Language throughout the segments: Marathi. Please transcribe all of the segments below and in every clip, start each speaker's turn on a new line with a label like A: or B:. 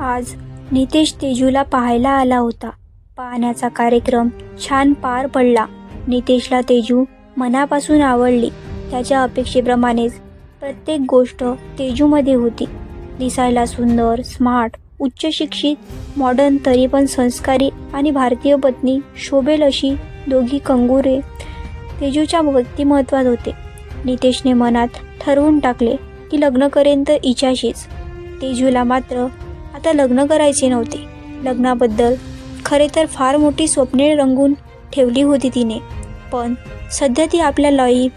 A: आज नितेश तेजूला पाहायला आला होता. पाहण्याचा कार्यक्रम छान पार पडला. नितेशला तेजू मनापासून आवडली. त्याच्या अपेक्षेप्रमाणेच प्रत्येक गोष्ट तेजूमध्ये होती. दिसायला सुंदर स्मार्ट उच्च शिक्षित मॉडर्न तरी पण संस्कारी आणि भारतीय पत्नी शोभेल अशी दोघी कंगुरे तेजूच्या व्यक्तिमत्वात होते. नितेशने मनात ठरवून टाकले की लग्न करेन तर इच्छाशीच तेजूला मात्र आता लग्न करायचे नव्हते. लग्नाबद्दल खरे तर फार मोठी स्वप्ने रंगून ठेवली होती तिने. पण सध्या ती आपल्या लाईफ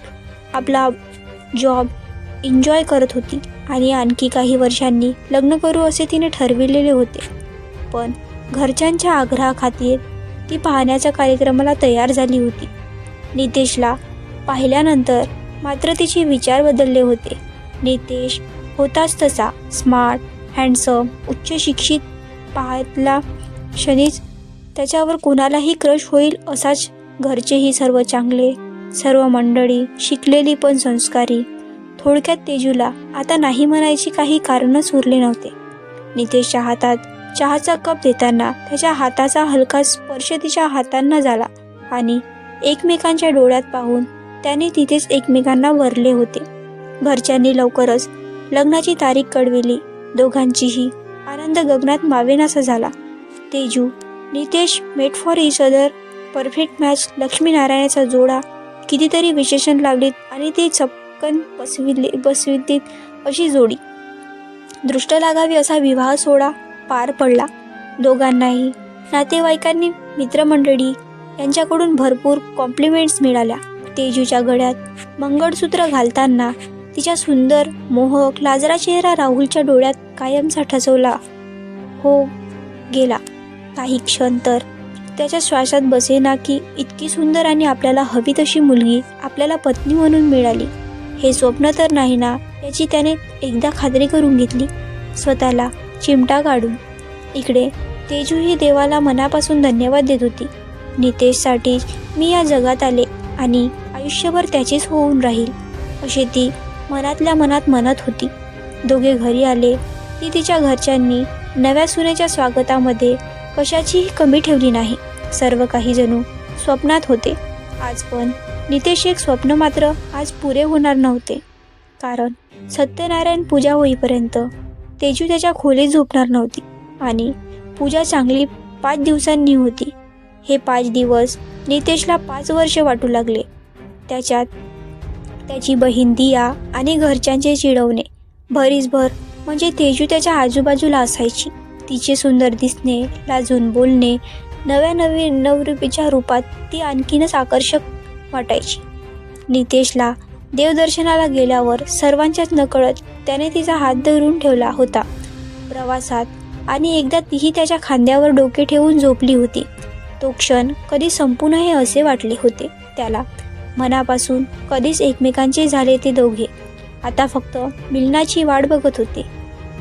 A: आपला जॉब एन्जॉय करत होती आणि आणखी काही वर्षांनी लग्न करू असे तिने ठरविलेले होते. पण घरच्यांच्या आग्रहाखातीर ती पाहण्याच्या कार्यक्रमाला तयार झाली होती. नितेशला पाहिल्यानंतर मात्र तिचे विचार बदलले होते. नितेश होताच तसा स्मार्ट हँडसम उच्च शिक्षित पाहायला क्षणीच त्याच्यावर कोणालाही क्रश होईल असाच घरचेही सर्व चांगले सर्व मंडळी शिकलेली पण संस्कारी. थोडक्यात तेजूला आता नाही म्हणायची काही कारणच उरले नव्हते. नितेशच्या हातात चहाचा कप देताना त्याच्या हाताचा हलका स्पर्श तिच्या हातांना झाला आणि एकमेकांच्या डोळ्यात पाहून त्याने तिथेच एकमेकांना वरले होते. घरच्यांनी लवकरच लग्नाची तारीख कळविली. दोघांचीही आनंद गगनात मावेनासा झाला. Teju Nitesh made for each other perfect match लक्ष्मीनारायणाचा जोडा कितीतरी विशेषण लागलीत आणि ते चपकन बसविले बसवितीत अशी जोडी. दृष्ट लागावी असा विवाह सोहळा पार पडला. दोघांनाही नातेवाईकांनी मित्रमंडळी यांच्याकडून भरपूर कॉम्प्लिमेंट्स मिळाल्या. तेजूच्या गळ्यात मंगळसूत्र घालताना तिच्या सुंदर मोहक लाजरा चेहरा राहुलच्या डोळ्यात कायमचा ठसवला. हो गेला. काही क्षण तर. त्याच्या श्वासात बसेना की इतकी सुंदर आणि आपल्याला हवी तशी मुलगी आपल्याला पत्नी म्हणून मिळाली. हे स्वप्न तर नाही ना याची त्याने एकदा खात्री करून घेतली. स्वतःला चिमटा काढून. इकडे तेजू ही देवाला मनापासून धन्यवाद देत होती. नितेशसाठी मी या जगात आले आणि आयुष्यभर त्याचीच होऊन राहील अशी ती मनातल्या मनात म्हणत होती. दोघे घरी आले. ती तिच्या घरच्यांनी नव्या सुनेच्या स्वागतामध्ये कशाचीही कमी ठेवली नाही. सर्व काही जणू स्वप्नात होते. आज पण नितेश एक स्वप्न मात्र आज पुरे होणार नव्हते. कारण सत्यनारायण पूजा होईपर्यंत तेजू त्याच्या खोलीत झोपणार नव्हती आणि पूजा चांगली पाच दिवसांनी होती. हे पाच दिवस नितेशला पाच वर्ष वाटू लागले. त्याच्यात त्याची बहीण दिया आणि घरच्यांचे चिडवणे. भरीसभर म्हणजे तेजू त्याच्या आजूबाजूला असायची. तिचे सुंदर दिसणे लाजून बोलणे नव्या नवीन नवरूपीच्या रूपात ती आणखीनच आकर्षक वाटायची. नितेशला देवदर्शनाला गेल्यावर सर्वांच्याच नकळत त्याने तिचा हात धरून ठेवला होता. प्रवासात आणि एकदा तीही त्याच्या खांद्यावर डोके ठेवून झोपली होती. तो क्षण कधी संपू नये असे वाटले होते त्याला. मनापासून कधीच एकमेकांचे झाले ते दोघे. आता फक्त मिलनाची वाट बघत होते.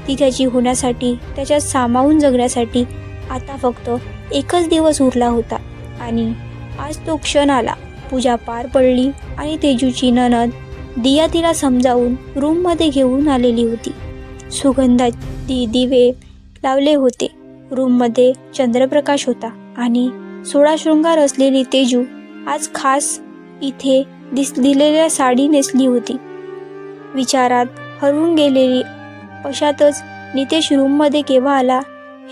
A: ती त्याची होण्यासाठी त्याच्यात सामावून जगण्यासाठी आता फक्त एकच दिवस उरला होता आणि आज तो क्षण आला. पूजा पार पडली आणि तेजूची ननद दिया तिला समजावून रूममध्ये घेऊन आलेली होती. सुगंधाची दिवे लावले होते. रूममध्ये चंद्रप्रकाश होता आणि सोळा शृंगार असलेली तेजू आज खास इथे दिस दिलेल्या साडी नेसली होती विचारात हरवून गेलेली अशातच नितेश रूममध्ये केव्हा आला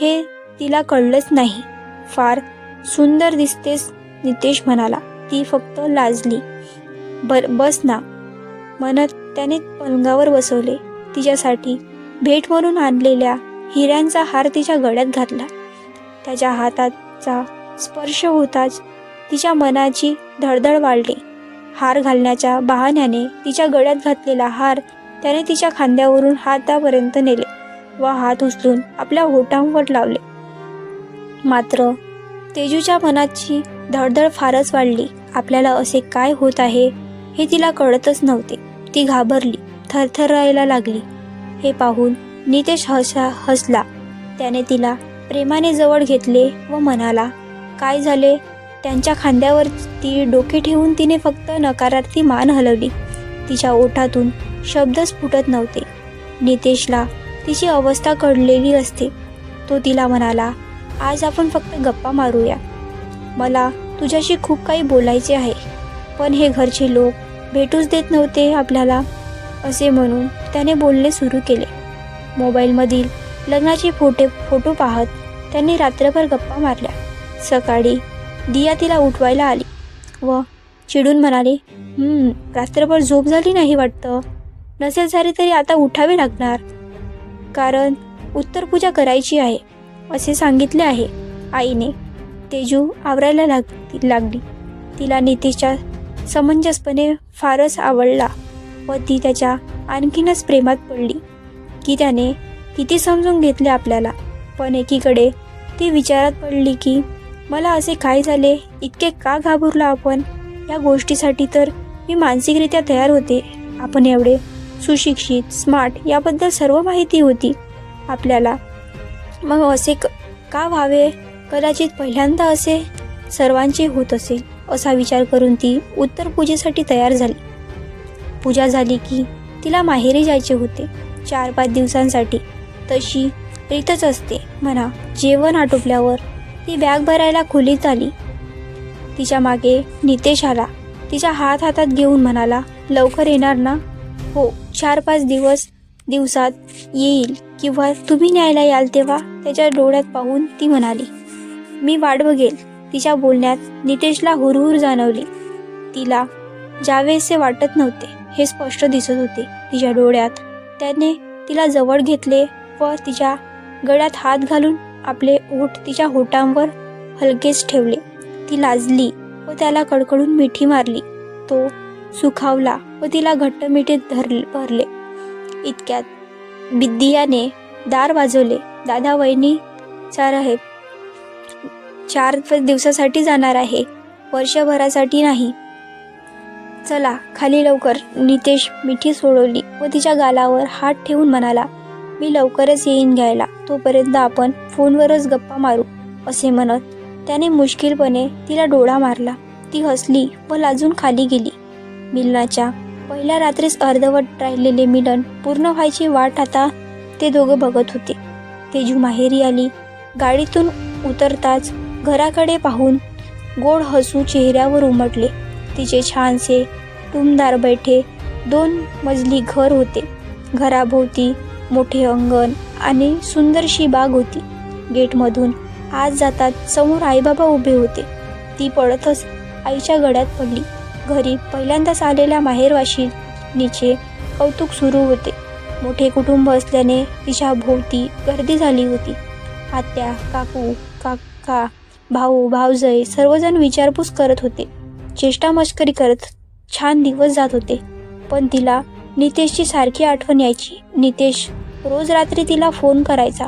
A: हे तिला कळलंच नाही. फार सुंदर दिसतेस नितेश म्हणाला. ती फक्त लाजली. बर बस ना म्हणत त्याने पलंगावर बसवले. तिच्यासाठी भेट म्हणून आणलेल्या हिऱ्यांचा हार तिच्या गळ्यात घातला. त्याच्या हाताचा स्पर्श होताच तिच्या मनाची धडधड वाढली. हार घालण्याच्या बहाण्याने तिच्या गळ्यात घातलेला हार त्याने तिच्या खांद्यावरून हातापर्यंत नेले व हात उचलून आपल्या होटांवर लावले. मात्र तेजूच्या मनाची धडधड फारच वाढली. आपल्याला असे काय होत आहे हे तिला कळतच नव्हते. ती घाबरली थरथरायला लागली. हे पाहून नितेश हसा हसला. त्याने तिला प्रेमाने जवळ घेतले व म्हणाला काय झाले? त्यांच्या खांद्यावर ती डोके ठेवून तिने फक्त नकारार्थी मान हलवली. तिच्या ओठातून शब्दच फुटत नव्हते. नितेशला तिची अवस्था कळलेली असते. तो तिला म्हणाला आज आपण फक्त गप्पा मारूया. मला तुझ्याशी खूप काही बोलायचे आहे पण हे घरचे लोक भेटूच देत नव्हते आपल्याला असे म्हणून त्याने बोलणे सुरू केले. मोबाईलमधील लग्नाचे फोटे फोटो पाहत त्यांनी रात्रभर गप्पा मारल्या. सकाळी दिया तिला उठवायला आली. व चिडून म्हणाले रात्रभर झोप झाली नाही वाटतं. नसेल झाली तरी आता उठावे लागणार. कारण उत्तरपूजा करायची आहे असे सांगितले आहे आईने. तेजू आवरायला लाग लागली. तिला नितीशच्या समंजसपणे फारच आवडला व ती त्याच्या आणखीनच प्रेमात पडली. की त्याने किती समजून घेतले आपल्याला. पण एकीकडे ती विचारात पडली की मला असे काय झाले? इतके का घाबरलो आपण? या गोष्टीसाठी तर मी मानसिकरित्या तयार होते. आपण एवढे सुशिक्षित स्मार्ट याबद्दल सर्व माहिती होती आपल्याला. मग असे क का व्हावे? कदाचित पहिल्यांदा असे सर्वांचे होत असेल असा विचार करून ती उत्तर पूजेसाठी तयार झाली. पूजा झाली की तिला माहेरी जायचे होते चार पाच दिवसांसाठी. तशी रीतच असते म्हणा. जेवण आटोपल्यावर ती बॅग भरायला खोलीत आली. तिच्यामागे नितेश आला. तिच्या हात हातात घेऊन म्हणाला लवकर येणार ना? हो चार पाच दिवस दिवसात येईल किंवा तुम्ही न्यायला याल तेव्हा त्याच्या डोळ्यात पाहून ती म्हणाली. मी वाट बघेल. तिच्या बोलण्यात नितेशला हुरहुर जाणवली. तिला जावेसे वाटत नव्हते हे स्पष्ट दिसत होते. तिच्या डोळ्यात त्याने तिला जवळ घेतले व तिच्या गळ्यात हात घालून आपले ओठ तिच्या होटांवर हलकेच ठेवले. ती लाजली व त्याला कडकडून मिठी मारली. तो सुखावला व तिला घट्ट मिठीत धरले भरले. इतक्यात बिद्दियाने दार वाजवले. दादा वहिनी चार आहे. चार दिवसासाठी जाणार आहे. वर्षभरासाठी नाही. चला खाली लवकर. नितेश मिठी सोडवली व तिच्या गालावर हात ठेवून म्हणाला मी लवकरच येईन घ्यायला. तोपर्यंत आपण फोनवरच गप्पा मारू असे म्हणत त्याने मुश्किलपणे तिला डोळा मारला. ती हसली व लाजून खाली गेली. मिलनाच्या पहिल्या रात्रीच अर्धवट राहिलेले मिलन पूर्ण व्हायची वाट आता ते दोघं बघत होते. तेजू माहेरी आली. गाडीतून उतरताच घराकडे पाहून गोड हसू चेहऱ्यावर उमटले. तिचे छानसे टुमदार बैठे दोन मजली घर होते. घराभोवती मोठे अंगण आणि सुंदरशी बाग होती. गेटमधून आज जातात समोर आईबाबा उभे होते. ती पडतच आईच्या गळ्यात पडली. घरी पहिल्यांदाच आलेल्या माहेरवाशी निचे कौतुक सुरू होते. मोठे कुटुंब असल्याने तिच्या भोवती गर्दी झाली होती. आत्या काकू काका भाऊ भाऊजय सर्वजण विचारपूस करत होते. चेष्टा मस्करी करत छान दिवस जात होते. पण तिला नितेशची सारखी आठवण यायची. नितेश रोज रात्री तिला फोन करायचा.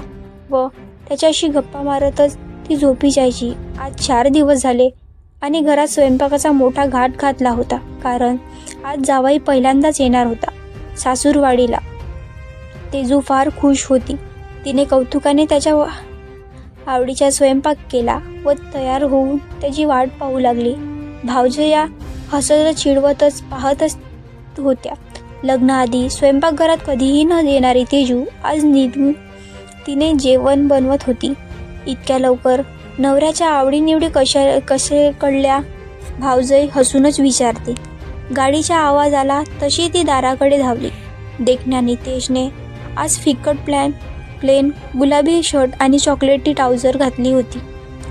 A: व त्याच्याशी गप्पा मारतच ती झोपी जायची. आज चार दिवस झाले आणि घरात स्वयंपाकाचा मोठा घाट घातला होता. कारण आज जावाई पहिल्यांदाच येणार होता सासूरवाडीला. तेजू फार खुश होती. तिने कौतुकाने त्याच्या आवडीचा स्वयंपाक केला व तयार होऊन त्याची वाट पाहू लागली. भावजया हसत चिडवतच पाहतच होत्या. लग्नाआधी स्वयंपाकघरात कधीही न येणारी तेजू आज निघून तिने जेवण बनवत होती. इतक्या लवकर नवऱ्याच्या आवडीनिवडी कशा कसे कळल्या? भावजय हसूनच विचारते. गाडीच्या आवाज आला तशी ती दाराकडे धावली. देखण्या नितेशने आज फिकट प्लॅन प्लेन गुलाबी शर्ट आणि चॉकलेटी ट्राउझर घातली होती.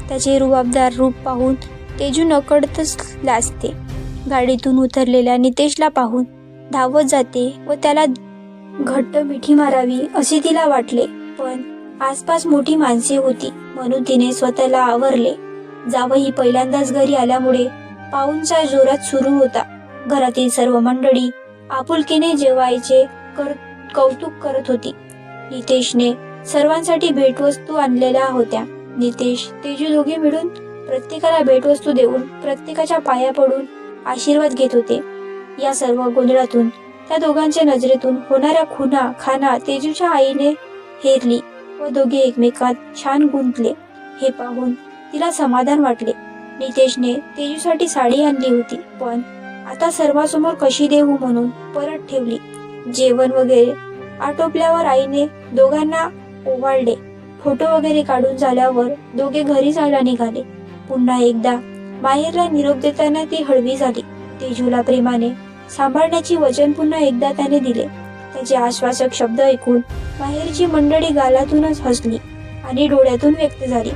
A: त्याचे रुबाबदार रूप पाहून तेजू नकडतच लाजते. गाडीतून उतरलेल्या नितेशला पाहून धावत जाते व त्याला घट्ट मिठी मारावी असे तिला वाटले. पण आसपास मोठी माणसे होती. म्हणून तिने स्वतःला आवरले. जावही पहिल्यांदाच घरी आल्यामुळे पाऊंचा जोरात सुरू होता. घरातील सर्व मंडळी आपुलकीने जेवायचे कर कौतुक करत होती. नितेशने सर्वांसाठी भेटवस्तू आणलेल्या होत्या. नितेश तेजू दोघे मिळून प्रत्येकाला भेटवस्तू देऊन प्रत्येकाच्या पाया पडून आशीर्वाद घेत होते. या सर्व गोंधळातून त्या दोघांच्या नजरेतून होणाऱ्या खुना खाना तेजूच्या आईने हेरली व दोघे एकमेकात छान गुंतले. हे पाहून तिला समाधान वाटले. नितेशने तेजूसाठी साडी आणली होती पण आता सर्वांसमोर कशी देऊ म्हणून परत ठेवली. जेवण वगैरे आटोपल्यावर आईने दोघांना ओवाळले. फोटो वगैरे काढून झाल्यावर दोघे घरी जायला निघाले. पुन्हा एकदा माहेरला निरोप देताना ती हळवी झाली. तेजूला प्रेमाने सांभाळण्याची वचन पुन्हा एकदा त्याने दिले. त्याचे आश्वासक शब्द ऐकून बाहेरची मंडळी गालातूनच हसली आणि डोळ्यातून व्यक्त झाली.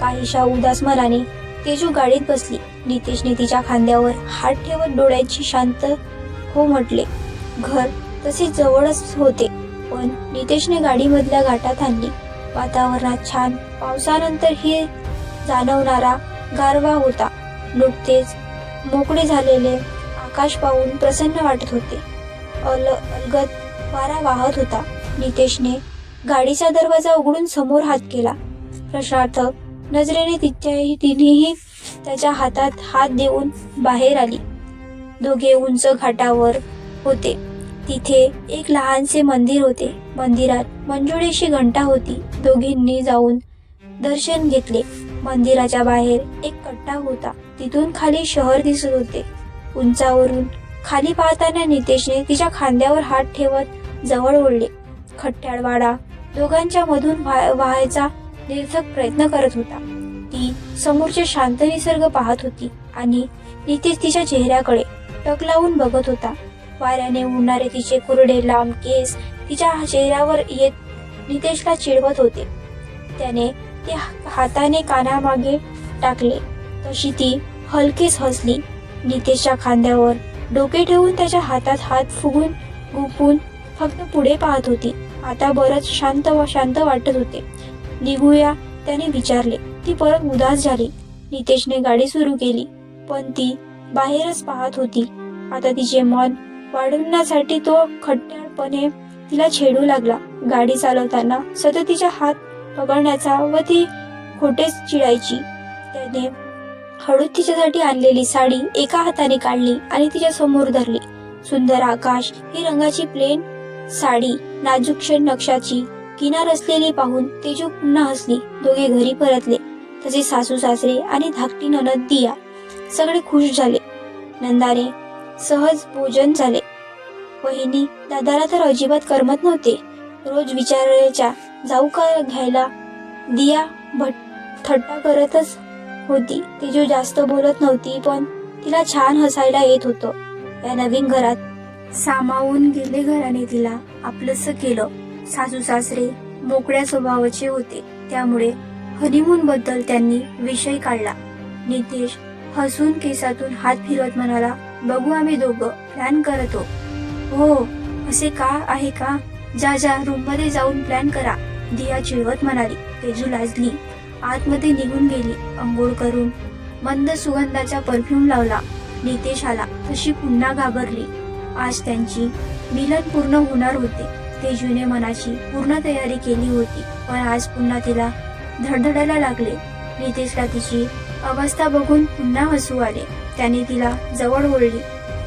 A: काहीशा उदास मनाने तेजू गाडीत बसली. नितेशने तिच्या खांद्यावर हात ठेवत डोळ्याची शांत हो म्हटले. घर तसे जवळच होते पण नितेशने गाडीमधल्या घाटात आणली. वातावरणात छान पावसानंतर हे जाणवणारा गारवा होता. नुकतेच मोकळे झालेले आकाश पाहून प्रसन्न वाटत होते. अल अलगत वारा वाहत होता. नितेशने गाडीचा दरवाजा उघडून समोर हात केला. प्रशार्थक नजरेने तिच्याही तिनेही त्याच्या हातात हात देऊन बाहेर आली. दोघे उंच घाटावर होते. तिथे एक लहानसे मंदिर होते. मंदिरात मंजुळेशी घंटा होती. दोघींनी जाऊन दर्शन घेतले. मंदिराच्या बाहेर एक कट्टा होता. तिथून खाली शहर दिसत होते. उंचावरून खाली पाहताना नितेशने तिच्या खांद्यावर हात ठेवत जवळ ओढले. खट्ट्याळवाडा दोघांच्या मधून व्हायचा निर्थक प्रयत्न करत होता. ती समोरचे शांत निसर्ग पाहत होती आणि नितेश तिच्या चेहऱ्याकडे टक लावून बघत होता. वाऱ्याने उडणारे तिचे कुरडे लांब केस तिच्या चेहऱ्यावर येत नितेशला चिडवत होते. त्याने ते हाताने कानामागे टाकले. तशी ती हलकीच हसली. नितेशच्या खांद्यावर डोके ठेवून त्याच्या हातात हात फुगून गुपून फक्त पुढे पाहत होती. आता बरंच शांत व शांत वाटत होते. निघूया त्याने विचारले. ती परत उदास झाली. नितेशने गाडी सुरू केली पण ती बाहेरच पाहत होती. आता तिचे मन वाढवण्यासाठी तो खट्ट्याळपणे तिला छेडू लागला. गाडी चालवताना सतत तिचा हात पकडण्याचा व ती खोटेच चिडायची. त्याने हळू तिच्यासाठी आणलेली साडी एका हाताने काढली आणि तिच्या समोर धरली. सुंदर आकाश ही रंगाची प्लेन साडी नाजूक नक्षाची किनार असलेली पाहून तेजू पुन्हा हसली. दोघे घरी परतले. तसे सासू सासरे आणि धाकटी ननद दिया. सगळे खुश झाले. नंदाने सहज भोजन झाले. वहिनी दादाला तर अजिबात करमत नव्हते. रोज विचारायच्या जाऊ का घ्यायला? दिया भट थट्टा करतच होती. तिजू जास्त बोलत नव्हती पण तिला छान हसायला येत होतं. या नवीन घरात सामावून गेले घराने तिला आपलंस केलं. सासू सासरे मोकळ्या स्वभावाचे होते. त्यामुळे हनीमून बद्दल त्यांनी विषय काढला. नितेश हसून केसातून हात फिरवत म्हणाला बघू आम्ही दोघं प्लॅन करतो. हो असे का आहे का? जा जा रूममध्ये जाऊन प्लॅन करा दिया चिडवत म्हणाली. तेजू लाजली. आतमध्ये निघून गेली अंघोळ करून. मंद सुगंधाचा परफ्यूम लावला. नितेश आला. तशी पुन्हा घाबरली. आज त्यांची मिलन पूर्ण होणार होते. तेजूने मनाची पूर्ण तयारी केली होती. पण आज पुन्हा तिला धडधडायला लागले. नितेशला तिची अवस्था बघून पुन्हा हसू आले. त्याने तिला जवळ ओढली.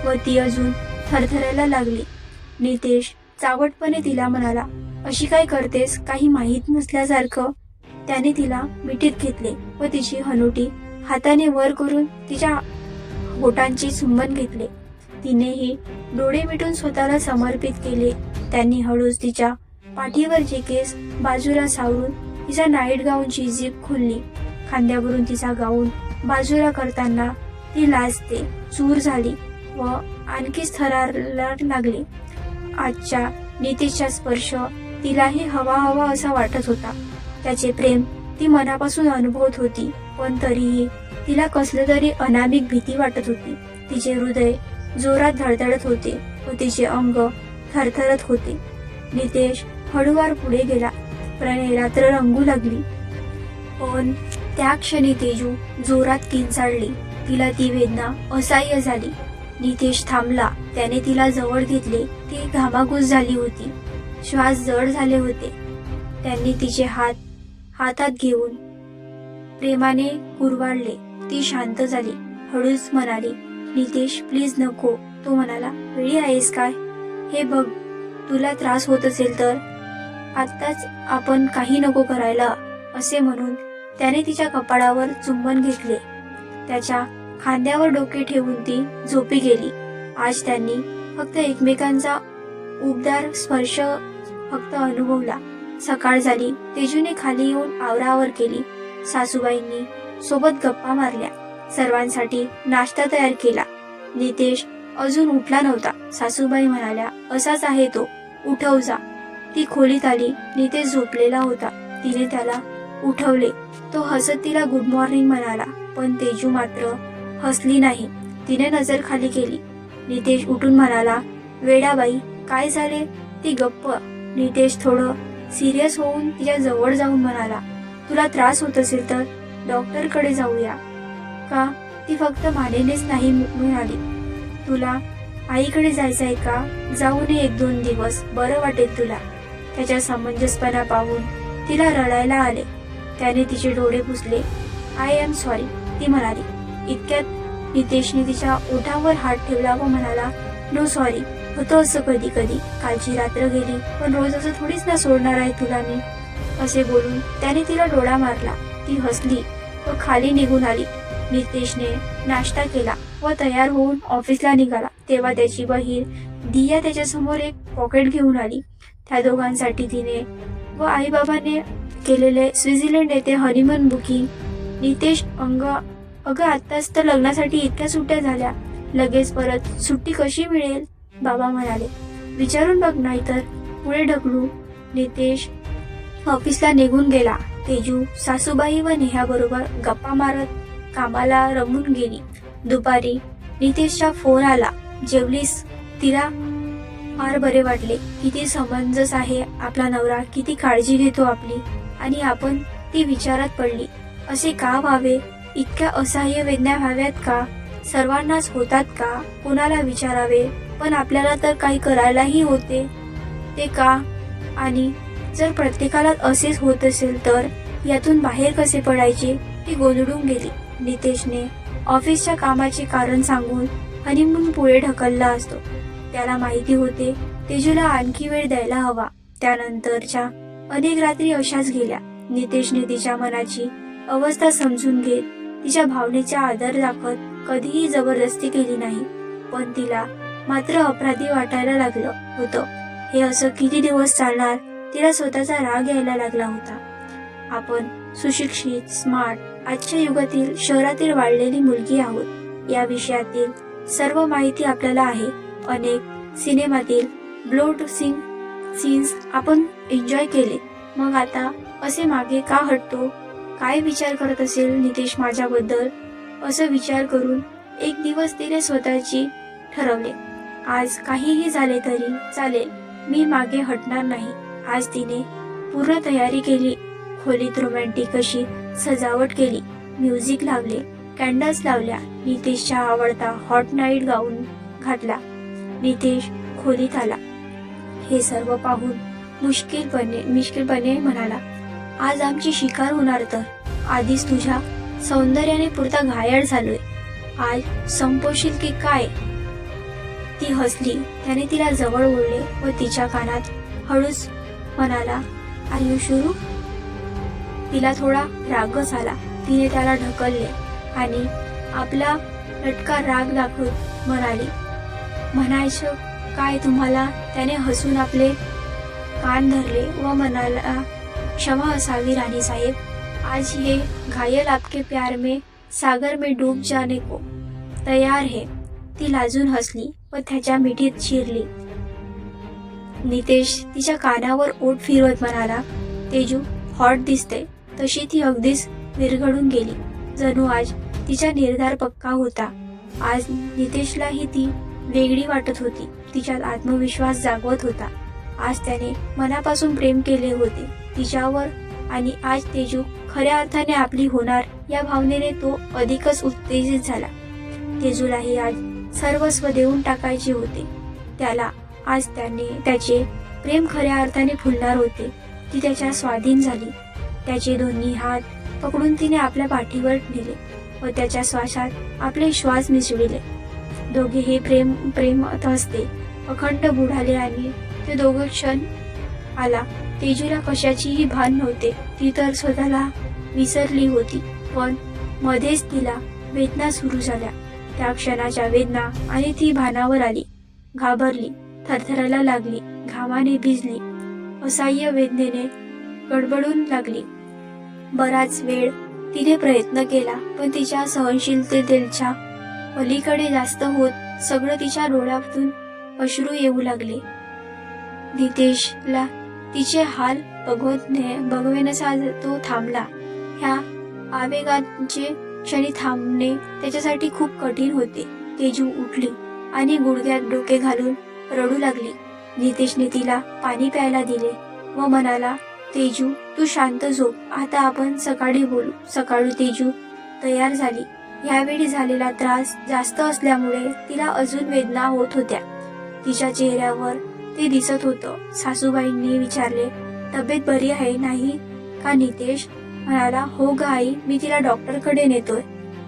A: व ती अजून थरथरायला लागली. नितेश चावटपणे तिला म्हणाला अशी काय करतेस? काही माहीत नसल्यासारखं त्याने तिला मिठीत घेतले व तिची हनुटी हाताने वर करून तिच्या बोटांची चुंबन घेतले. तिनेही डोळे मिटून स्वतःला समर्पित केले. त्यांनी हळूच तिच्या पाठीवरचे केस बाजूला सावरून तिचा नाईट गाऊनची जीप खुलली. खांद्यावरून तिचा गाऊन बाजूला करताना ती लाजते चूर झाली व आणखीच थरारला लागली. आजच्या नीतीचा स्पर्श तिलाही हवा हवा असा वाटत होता. त्याचे प्रेम ती मनापासून अनुभवत होती. पण तरीही तिला कसलं तरी अनामिक भीती वाटत होती. तिचे हृदय जोरात धडधडत होते व तिचे अंग थरथरत होते. नितेश हळूवार पुढे गेला. प्रणय रात्र रंगू लागली. पण त्या क्षणी तेजू जोरात किंचाळली. तिला ती वेदना असह्य झाली. नितेश थांबला. त्याने तिला जवळ घेतले. ती घामाघूस झाली होती. श्वास जड झाले होते. त्यांनी तिचे हात हातात घेऊन प्रेमाने कुरवाळले ती शांत झाली. हळूच म्हणाली नितेश प्लीज नको. तो म्हणाला वेळी आहेस काय? हे बघ तुला त्रास होत असेल तर? आत्ताच आपण काही नको करायला असे म्हणून त्याने तिच्या कपाळावर चुंबन घेतले. त्याच्या खांद्यावर डोके ठेवून ती झोपी गेली. आज त्यांनी फक्त एकमेकांचा उबदार स्पर्श फक्त अनुभवला. सकाळ झाली. तेजूने खाली येऊन आवरावर केली. सासूबाईंनी सोबत गप्पा मारल्या. सर्वांसाठी नाश्ता तयार केला. नितेश अजून उठला नव्हता. सासूबाई म्हणाल्या असाच आहे तो. उठव जा. ती खोलीत आली. नितेश झोपलेला होता. तिने त्याला उठवले. तो हसत तिला गुड मॉर्निंग म्हणाला. पण तेजू मात्र हसली नाही. तिने नजर खाली केली. नितेश उठून म्हणाला वेडाबाई काय झाले? ती गप्प. नितेश थोडं सिरियस होऊन तिच्या जवळ जाऊन म्हणाला तुला त्रास होत असेल तर डॉक्टरकडे जाऊया. का? ती फक्त मानेनेच नाही म्हणाली. तुला आईकडे जायचं आहे का? जाऊ नये एक दोन दिवस बरं वाटेल तुला. त्याच्या समंजसपणा पाहून तिला रडायला आले. त्याने तिचे डोळे पुसले. आय एम सॉरी ती म्हणाली. इतक्यात नितेशने तिच्या ओठावर हात ठेवला व म्हणाला नो सॉरी होतं असं कधी कधी. कालची रात्र गेली पण रोज असं थोडीच ना सोडणार आहे तुला मी. असे बोलून त्याने तिला डोळा मारला. ती हसली व खाली निघून आली. नितेशने नाश्ता केला व तयार होऊन ऑफिसला निघाला. तेव्हा त्याची बहीण दिया त्याच्यासमोर एक पॉकेट घेऊन आली. त्या दोघांसाठी तिने व आईबाबाने केलेले स्वित्झर्लंड येथे हनीमून बुकिंग नितेश अंग अगं आत्ताच तर लग्नासाठी इतक्या सुट्ट्या झाल्या. लगेच परत सुट्टी कशी मिळेल? बाबा म्हणाले विचारून बघ नाही तर पुढे ढकलू. नितेश ऑफिसला निघून गेला. तेजू सासूबाई व नेहाबरोबर गप्पा मारत कामाला रमून गेली. दुपारी नितेशचा फोन आला. जेवलीस? तिला फार बरे वाटले. किती समंजस आहे आपला नवरा. किती काळजी घेतो आपली. आणि आपण ती विचारात पडली. असे का व्हावे? इतक्या असह्य वेदना व्हाव्यात का? सर्वांनाच होतात का? कोणाला विचारावे? पण आपल्याला तर काही करायलाही होते. ते का? आणि जर प्रत्येकाला असेच होत असेल तर यातून बाहेर कसे पडायचे? ती गोंधळून गेली. नितेशने ऑफिसच्या कामाचे कारण सांगून हनीमून पुढे ढकलला असतो. त्याला माहिती होते तेजूला आणखी वेळ द्यायला हवा. त्यानंतरच्या अनेक रात्री अशाच गेल्या. नितेशने तिच्या मनाची अवस्था समजून घेत तिच्या भावनेचा आदर दाखवत कधीही जबरदस्ती केली नाही. पण तिला मात्र अपराधी वाटायला लागलं होतं. हे असं किती दिवस चालणार? तिला स्वतःचा राग यायला लागला होता. आपण सुशिक्षित स्मार्ट आजच्या युगातील शहरातील वाढलेली मुलगी आहोत. या विषयातील सर्व माहिती आपल्याला आहे. अनेक सिनेमातील ब्लोट सिंग सीन्स आपण एन्जॉय केले. मग आता असे मागे का हटतो? काय विचार करत असेल नितेश माझ्याबद्दल? असं विचार करून एक दिवस तिने स्वतःची ठरवले. आज काहीही झाले तरी चालेल मी मागे हटणार नाही. आज तिने पूर्ण तयारी केली खोलीत रोमॅन्टिक अशी सजावट केली म्युझिक लावले कॅन्डल्स लावल्या नितेशच्या आवडता हॉट नाईट गाऊन घातला. नितेश खोलीत आला. हे सर्व पाहून मुश्किलपणे मुश्किलपणे म्हणाला आज आमची शिकार होणार तर? आधीच तुझ्या सौंदर्याने पुरता घायाळ झालोय. आज संपवशील की काय? ती हसली. त्याने तिला जवळ ओढले व तिच्या कानात हळूच म्हणाला आयु शुरू? तिला थोडा रागच आला. तिने त्याला ढकलले आणि आपला लटका राग दाखवत म्हणाली म्हणायचं काय तुम्हाला? त्याने हसून आपले कान धरले व म्हणाला क्षमा असावी राणी साहेब. आज हे घायल आपके प्यार में सागर में डूब जाने को तयार है. ती लाजून हसली. व त्याच्या मिठीत शिरली नितेश तिच्या कानावर ओठ फिरवत म्हणाला तेजू हॉट दिसते. तशी ती अगदीच विरघडून गेली. जणू आज तिचा निर्धार पक्का होता. आज नितेशलाही ती वेगळी वाटत होती. तिच्यात आत्मविश्वास जागवत होता. आज त्याने मनापासून प्रेम केले होते. तिच्यावर आणि आज तेजू खऱ्या अर्थाने आपली होणार या भावनेने तो अधिकच उत्तेजित झाला. तेजूलाही आज सर्वस्व देऊन टाकायचे होते. त्याला आज त्याने त्याचे प्रेम खऱ्या अर्थाने फुलणार होते. ती त्याच्या स्वाधीन झाली. त्याचे दोन्ही हात पकडून तिने आपल्या पाठीवर नेले व त्याच्या श्वासात आपले श्वास मिसळले. दोघे हे प्रेम प्रेम असते. अखंड बुडाले आणि ते दोघं क्षण आला. तेजूला कशाचीही भान नव्हते. ती तर स्वतःला विसरली होती. पण मध्येच तिला वेदना सुरू झाल्या. त्या क्षणाच्या वेदना आणि ती भानावर आली. घाबरली थरथरायला लागली घामाने भिजली. असह्य वेदनेने गडबडून लागली. बराच वेळ तिने प्रयत्न केला पण तिच्या सहनशीलतेच्या पलीकडे जास्त होत सगळं तिच्या डोळ्यातून अश्रू येऊ लागले. नितेशला तिचे हाल बघवत बघवेनसा तो थांबला. ह्या आवेगाचे क्षणी थांबणे त्याच्यासाठी खूप कठीण होते. तेजू उठली आणि गुडघ्यात डोके घालून रडू लागली. नितेशने तिला पाणी प्यायला दिले व म्हणाला तेजू तू शांत झोप. आता आपण सकाळी बोलू. सकाळी तेजू तयार झाली. यावेळी झालेला त्रास जास्त असल्यामुळे तिला अजून वेदना होत होत्या. तिच्या चेहऱ्यावर ते दिसत होतं. सासूबाईंनी विचारले तब्येत बरी आहे नाही? का नितेश? म्हणाला हो ग आई मी तिला डॉक्टरकडे नेतोय.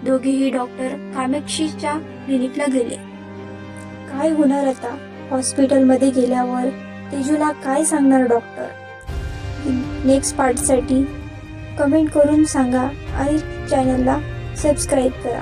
A: दोघेही डॉक्टर कामेक्षीच्या क्लिनिकला गेले. काय होणार आता? हॉस्पिटलमध्ये गेल्यावर तेजूला काय सांगणार डॉक्टर? नेक्स्ट पार्टसाठी कमेंट करून सांगा आणि चॅनलला सबस्क्राईब करा.